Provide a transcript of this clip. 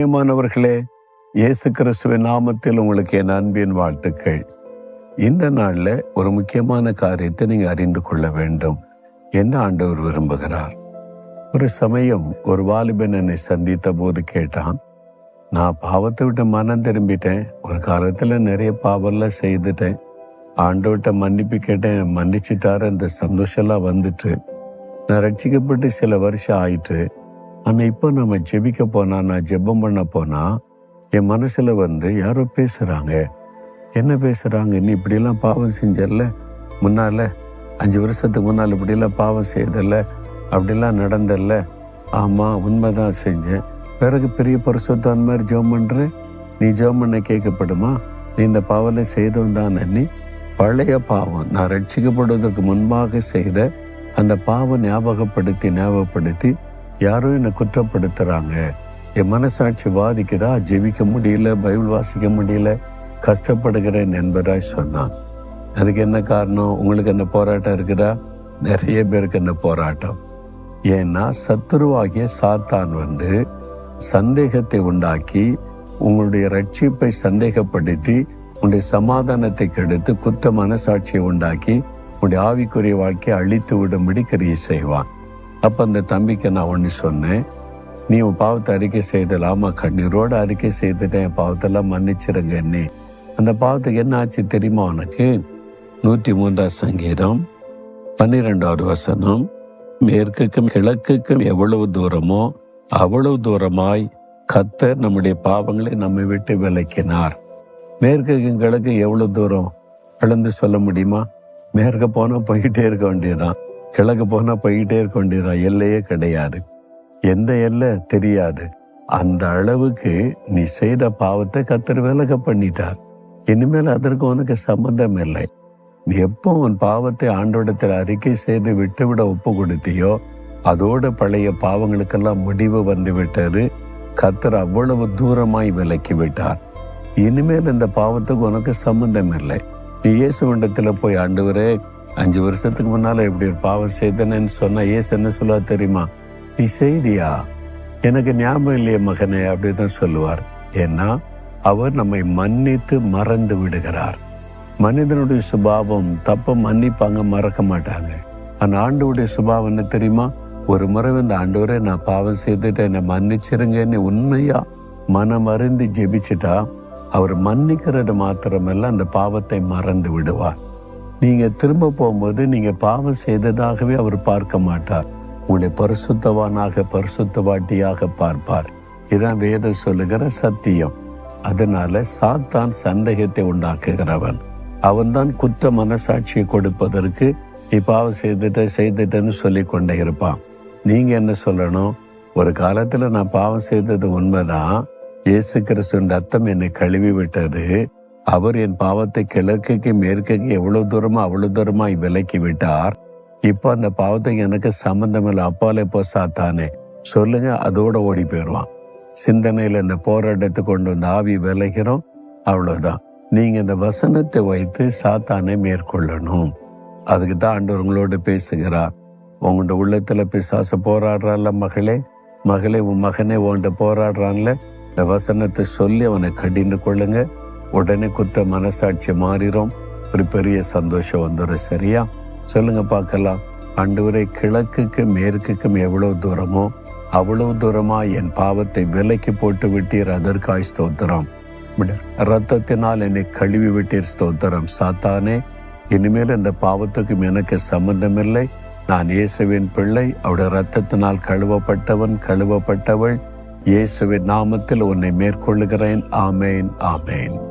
பிரியமானவர்களே இயேசு கிறிஸ்துவின் நாமத்தில் உங்களுக்கு என் அன்பின் வாழ்த்துக்கள். இந்த நாளில் ஒரு முக்கியமான காரியத்தை நீங்கள் அறிந்து கொள்ள வேண்டும் என்ன ஆண்டவர் விரும்புகிறார். ஒரு சமயம் ஒரு வாலிபன் என்னை சந்தித்த போது கேட்டான் நான் பாவத்தை விட்டு மனம் திரும்பிட்டேன் ஒரு காலத்தில் நிறைய பாவம்லாம் செய்துட்டேன். ஆண்டவர்கிட்ட மன்னிப்பு கேட்டேன் மன்னிச்சிட்டாரு அந்த சந்தோஷம்லாம் வந்துட்டு நான் ரட்சிக்கப்பட்டு சில வருஷம் ஆயிட்டு ஆனா இப்போ நம்ம ஜெபிக்க போனா நான் ஜெபம் பண்ண போனா என் மனசுல வந்து யாரோ பேசுறாங்க. என்ன பேசுறாங்க? நீ இப்படிலாம் பாவம் செஞ்சல முன்னால அஞ்சு வருஷத்துக்கு முன்னால் இப்படிலாம் பாவம் செய்தல அப்படிலாம் நடந்தல்ல? ஆமா உண்மைதான் செஞ்சேன். பிறகு பெரிய பரிசுத்தான் மாதிரி ஜெபம் பண்ற நீ ஜெபம் பண்ண கேட்கப்படுமா? நீ இந்த பாவலை செய்தவன் தான் நீ பழைய பாவம் நான் ரட்சிக்கப்படுவதற்கு முன்பாக செய்த அந்த பாவம் ஞாபகப்படுத்தி ஞாபகப்படுத்தி யாரும் என்னை குற்றப்படுத்துறாங்க. என் மனசாட்சி வாதிக்கிறா ஜெபிக்க முடியல பைபிள் வாசிக்க முடியல. கஷ்டப்படுகிறேன் என்பதாய் சொன்னான். அதுக்கு என்ன காரணம்? உங்களுக்கு என்ன போராட்டம் இருக்குதா? நிறைய பேருக்கு என்ன போராட்டம். ஏன்னா சத்துருவாகிய சாத்தான் வந்து சந்தேகத்தை உண்டாக்கி உங்களுடைய ரட்சிப்பை சந்தேகப்படுத்தி உங்களுடைய சமாதானத்தை கெடுத்து குற்ற மனசாட்சியை உண்டாக்கி உங்களுடைய ஆவிக்குரிய வாழ்க்கையை அழித்து விடும்படி கிரியை செய்வான். அப்போ அந்த தம்பிக்கு நான் ஒன்று சொன்னேன். நீ உன் பாவத்தை அறிக்கை செய்தல். ஆமா கண்ணீரோட அறிக்கை செய்துட்டேன். என் பாவத்தெல்லாம் மன்னிச்சிருங்க என்னே. அந்த பாவத்துக்கு என்ன ஆச்சு தெரியுமா உனக்கு? நூற்றி மூன்றாம் சங்கீதம் பன்னிரெண்டாவது வசனம். மேற்குக்கும் கிழக்குக்கும் எவ்வளவு தூரமோ அவ்வளவு தூரமாய் கத்தர் நம்முடைய பாவங்களை நம்மை விட்டு விலக்கினார். மேற்குக்கும் கிழக்கு எவ்வளவு தூரம்? அளந்து சொல்ல முடியுமா? மேற்க போனால் போயிட்டே இருக்க வேண்டியதுதான். கிழக்கு போனா போயிட்டே இருக்க வேண்டியதுதான் எல்லையே கிடையாது. எந்த எல்லை? தெரியாது. அந்த அளவுக்கு நீ செய்த பாவத்தை கத்தர் விலக பண்ணிட்டார். இனிமேல் அதற்கு உனக்கு சம்பந்தம் இல்லை. நீ எப்போ உன் பாவத்தை ஆண்டோடத்தில் அறிக்கை செய்து விட்டுவிட ஒப்பு கொடுத்தியோ அதோட பழைய பாவங்களுக்கெல்லாம் முடிவு வந்து விட்டது. கத்தர் அவ்வளவு தூரமாய் விலக்கி விட்டார். இனிமேல் இந்த பாவத்துக்கு உனக்கு சம்பந்தம் இல்லை. நீ இயேசுவண்டத்துல போய் ஆண்டவரே அஞ்சு வருஷத்துக்கு முன்னால இப்படி ஒரு பாவம் செய்தனேன்னு சொன்னா ஏசு என்ன சொல்லுவா தெரியுமா? நீ செய்தியா? எனக்கு ஞாபகம் இல்லையே மகனே அப்படிதான் சொல்லுவார். ஏன்னா அவர் நம்மை மன்னித்து மறந்து விடுகிறார். மனிதனுடைய சுபாவம் தப்ப மன்னிப்பாங்க மறக்க மாட்டாங்க. அந்த ஆண்டவுடைய சுபாவம் என்ன தெரியுமா? ஒரு முறை இந்த ஆண்டவரே நான் பாவம் செய்துட்டு என்னை மன்னிச்சிருங்கன்னு உண்மையா மனம் அறிந்து ஜெபிச்சுட்டா அவர் மன்னிக்கிறது மாத்திரமல்ல அந்த பாவத்தை மறந்து விடுவார். நீங்கள் திரும்ப போகும்போது நீங்கள் பாவம் செய்ததாகவே அவர் பார்க்க மாட்டார். உங்களை பரிசுத்தவானாக பரிசுத்தவாட்டியாக பார்ப்பார். இதான் வேதம் சொல்லுகிற சத்தியம். அதனால சாத்தான் சந்தேகத்தை உண்டாக்குகிறவன். அவன்தான் குற்ற மனசாட்சியை கொடுப்பதற்கு நீ பாவம் செய்துட்ட செய்துட்டேன்னு சொல்லி கொண்டே இருப்பான். நீங்கள் என்ன சொல்லணும்? ஒரு காலத்தில் நான் பாவம் செய்தது உண்மைதான். இயேசு கிறிஸ்துவின் ரத்தம் என்னை கழுவி விட்டது. அவர் என் பாவத்தை கிழக்குக்கு மேற்குக்கு எவ்வளவு தூரமா அவ்வளவு தூரமாய் விலக்கி விட்டார். இப்போ அந்த பாவத்துக்கு எனக்கு சம்பந்தம் இல்லை. அப்பாலே போ சாத்தானே. சொல்லுங்க அதோட ஓடி போயிடுவான். சிந்தனையில இந்த போராட்டத்தை கொண்டு வந்து ஆவி விளைகிறோம் அவ்வளவுதான். நீங்க இந்த வசனத்தை வைத்து சாத்தானை மேற்கொள்ளணும். அதுக்கு தான் ஆண்டவர் உங்களோட பேசுகிறார். உங்களோட உள்ளத்துல பிசாச போராடுறான்ல மகளே. மகளே உன் மகனே உன்கிட்ட போராடுறான்ல. இந்த வசனத்தை சொல்லி அவனை கடிந்து கொள்ளுங்க. உடனே குத்த மனசாட்சி மாறிடும் ஒரு பெரிய சந்தோஷம் வந்துடும் சரியா? சொல்லுங்க பார்க்கலாம். ஆண்டவரை கிழக்குக்கு மேற்குக்கும் எவ்வளவு தூரமோ அவ்வளவு தூரமா என் பாவத்தை விலைக்கு போட்டு விட்டீர் அதற்காய் ஸ்தோத்திரம். ரத்தத்தினால் என்னை கழுவி விட்டீர் ஸ்தோத்திரம். சாத்தானே இனிமேல் இந்த பாவத்துக்கும் எனக்கு சம்பந்தமில்லை. நான் இயேசுவின் பிள்ளை அவருடைய ரத்தத்தினால் கழுவப்பட்டவன் கழுவப்பட்டவள். இயேசுவின் நாமத்தில் உன்னை மேற்கொள்ளுகிறேன். ஆமேன் ஆமேன்.